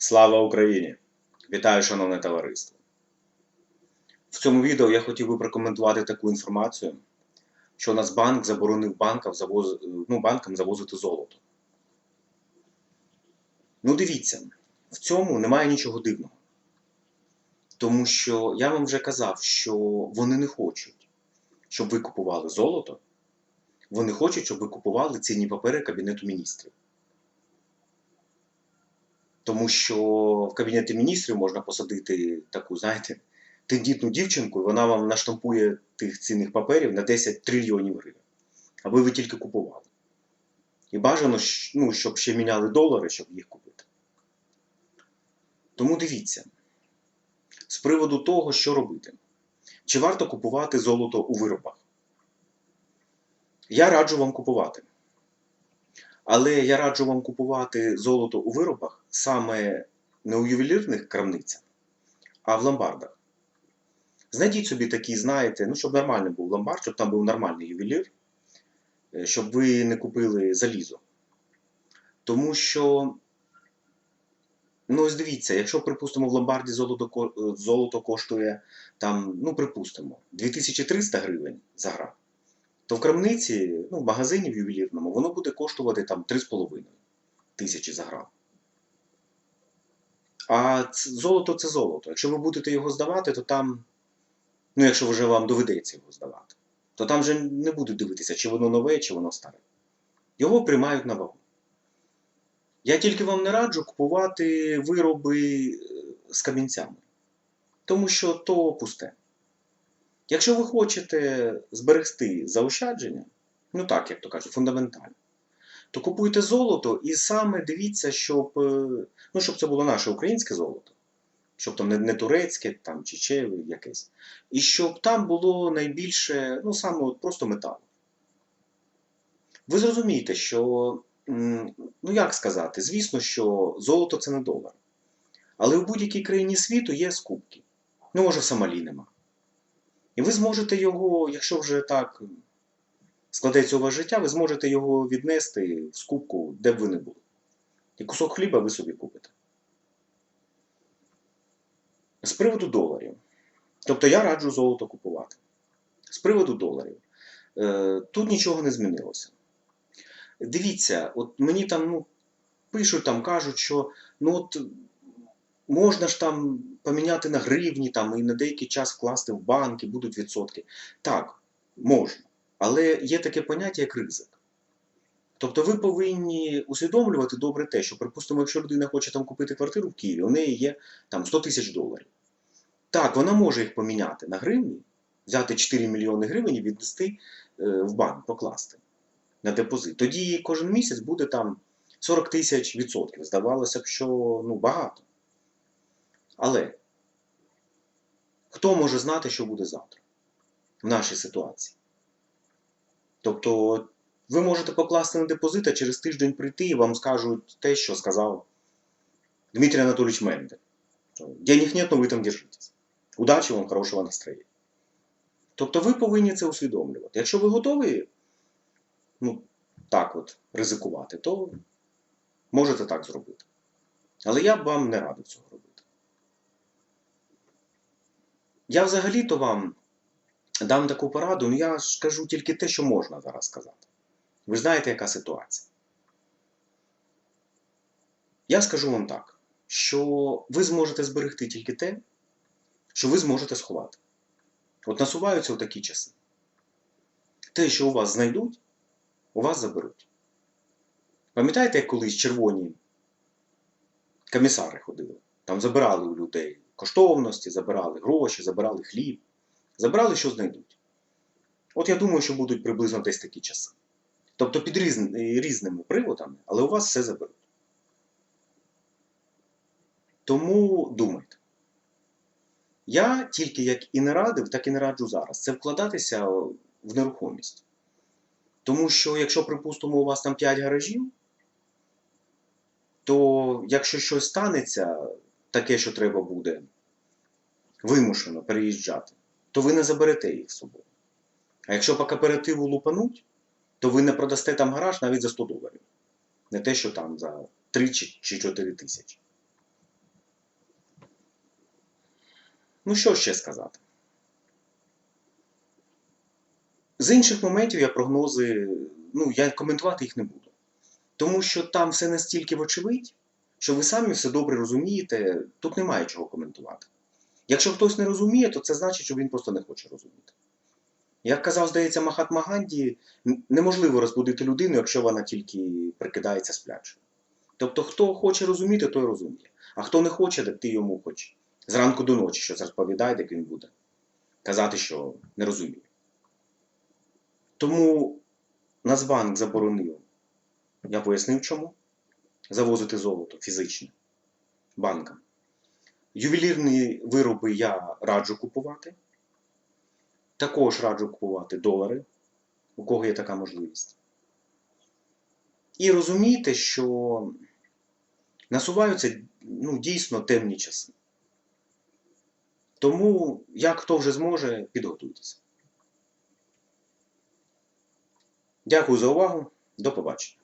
Слава Україні! Вітаю, шановне товариство! В цьому відео я хотів би прокоментувати таку інформацію, що Нацбанк заборонив банкам, завоз... ну, банкам завозити золото. Ну, дивіться, в цьому немає нічого дивного. Тому що я вам вже казав, що вони не хочуть, щоб ви купували золото. Вони хочуть, щоб ви купували цінні папери Кабінету міністрів. Тому що в Кабінеті міністрів можна посадити таку, знаєте, тендітну дівчинку, і вона вам наштампує тих цінних паперів на 10 трильйонів гривень. Аби ви тільки купували. І бажано, ну, щоб ще міняли долари, щоб їх купити. Тому дивіться, з приводу того, що робити. Чи варто купувати золото у виробах? Я раджу вам купувати. Але я раджу вам купувати золото у виробах саме не у ювелірних крамницях, а в ломбардах. Знайдіть собі такий, знаєте, ну, щоб нормальний був ломбард, щоб там був нормальний ювелір, е, щоб ви не купили залізо. Тому що, ну ось дивіться, якщо, припустимо, в ломбарді золото, золото коштує там, ну, припустимо, 2300 гривень за грам, то в крамниці, ну, в магазині в ювелірному, воно буде коштувати там 3,5 тисячі за грам. А золото це золото. Якщо ви будете його здавати, то там, ну якщо вже вам доведеться його здавати, то там вже не будуть дивитися, чи воно нове, чи воно старе. Його приймають на вагу. Я тільки вам не раджу купувати вироби е, з камінцями, тому що то пусте. Якщо ви хочете зберегти заощадження, ну так, як то кажуть, фундаментально, то купуйте золото і саме дивіться, щоб, е, ну, щоб це було наше українське золото, щоб там не, не турецьке там, чи ще якесь. І щоб там було найбільше, ну саме от просто метал. Ви зрозумієте, що, ну як сказати, звісно, що золото це не долар. Але в будь-якій країні світу є скупки. Ну, може, в Сомалі нема. І ви зможете його, якщо вже так складеться у вас життя, ви зможете його віднести в скупку, де б ви не були. І кусок хліба ви собі купите. З приводу доларів. Тобто я раджу золото купувати. З приводу доларів. Е, тут нічого не змінилося. Дивіться, от мені там ну, пишуть, там кажуть, що ну от можна ж там поміняти на гривні там, і на деякий час вкласти в банки, будуть відсотки. Так, можна. Але є таке поняття, як ризик. Тобто ви повинні усвідомлювати добре те, що, припустимо, якщо людина хоче там купити квартиру в Києві, у неї є там 100 тисяч доларів. Так, вона може їх поміняти на гривні, взяти 4 мільйони гривень і віднести е, в банк, покласти на депозит. Тоді кожен місяць буде там 40 тисяч відсотків. Здавалося б, що ну, багато. Але хто може знати, що буде завтра в нашій ситуації? Тобто, ви можете покласти на депозит, а через тиждень прийти і вам скажуть те, що сказав Дмитрий Анатольевич Мендель. Денег нет, но ви там держитесь. Удачі вам, хорошого настроєння. Тобто ви повинні це усвідомлювати. Якщо ви готові ну, так от ризикувати, то можете так зробити. Але я б вам не радив цього робити. Я взагалі-то вам дам таку пораду, ну я ж кажу тільки те, що можна зараз сказати. Ви знаєте, яка ситуація. Я скажу вам так, що ви зможете зберегти тільки те, що ви зможете сховати. От насуваються у такі часи. Те, що у вас знайдуть, у вас заберуть. Пам'ятаєте, як колись червоні комісари ходили? Там забирали у людей коштовності, забирали гроші, забирали хліб, забирали, що знайдуть. От я думаю, що будуть приблизно десь такі часи. Тобто під різн- різними приводами, але у вас все заберуть. Тому думайте. Я тільки як і не радив, так і не раджу зараз. Це вкладатися в нерухомість. Тому що, якщо, припустимо, у вас там 5 гаражів, то якщо щось станеться, таке, що треба буде вимушено переїжджати, то ви не заберете їх з собою. А якщо по кооперативу лупануть, то ви не продасте там гараж навіть за 100 доларів. Не те, що там за 3 чи 4 тисячі. Ну, що ще сказати? З інших моментів я прогнози, ну, я коментувати їх не буду. Тому що там все настільки вочевидь, що ви самі все добре розумієте, тут немає чого коментувати. Якщо хтось не розуміє, то це значить, що він просто не хоче розуміти. Як казав, здається, Махатма Ганді, неможливо розбудити людину, якщо вона тільки прикидається сплячою. Тобто, хто хоче розуміти, той розуміє. А хто не хоче, так ти йому хоч зранку до ночі щось розповідай, як він буде. Казати, що не розуміє. Тому Нацбанк заборонив, я пояснив чому, завозити золото фізичне банкам. Ювелірні вироби я раджу купувати. Також раджу купувати долари, у кого є така можливість. І розумійте, що насуваються ну, дійсно темні часи. Тому, як хто вже зможе, підготуйтеся. Дякую за увагу. До побачення.